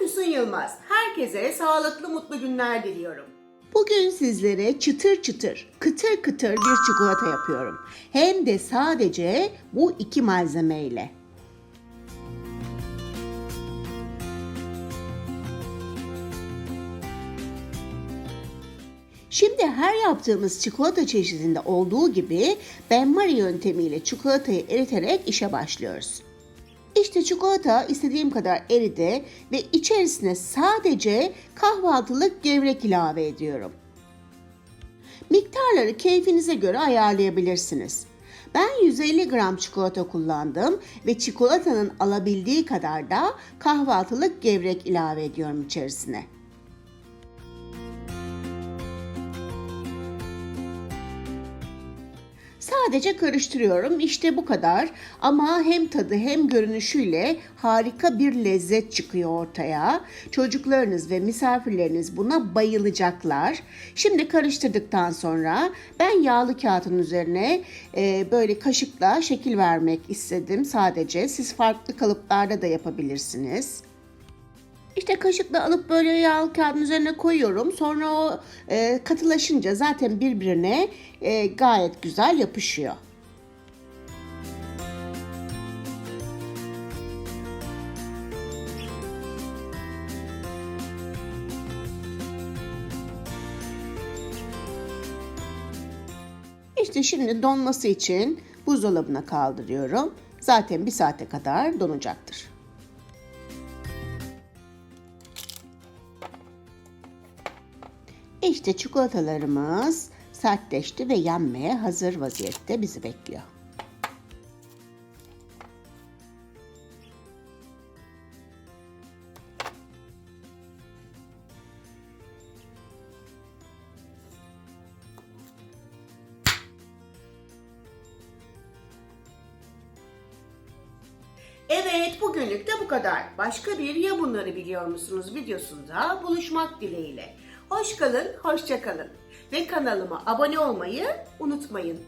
Füsun Yılmaz. Herkese sağlıklı mutlu günler diliyorum. Bugün sizlere çıtır çıtır, kıtır kıtır bir çikolata yapıyorum. Hem de sadece bu iki malzemeyle. Şimdi her yaptığımız çikolata çeşidinde olduğu gibi benmari yöntemiyle çikolatayı eriterek işe başlıyoruz. İşte çikolata istediğim kadar eridi ve içerisine sadece kahvaltılık gevrek ilave ediyorum. Miktarları keyfinize göre ayarlayabilirsiniz. Ben 150 gram çikolata kullandım ve çikolatanın alabildiği kadar da kahvaltılık gevrek ilave ediyorum içerisine. Sadece karıştırıyorum. İşte bu kadar. Ama hem tadı hem görünüşüyle harika bir lezzet çıkıyor ortaya. Çocuklarınız ve misafirleriniz buna bayılacaklar. Şimdi karıştırdıktan sonra ben yağlı kağıtın üzerine e, böyle kaşıkla şekil vermek istedim sadece. Siz farklı kalıplarda da yapabilirsiniz. İşte kaşıkla alıp böyle yağlı kağıdın üzerine koyuyorum. Sonra o e, katılaşınca zaten birbirine e, gayet güzel yapışıyor. İşte şimdi donması için buzdolabına kaldırıyorum. Zaten bir saate kadar donacaktır. İşte çikolatalarımız sertleşti ve yenmeye hazır vaziyette bizi bekliyor. Evet bugünlük de bu kadar. Başka bir ya bunları biliyor musunuz videosunda buluşmak dileğiyle. Hoş kalın, hoşça kalın. Ve kanalıma abone olmayı unutmayın.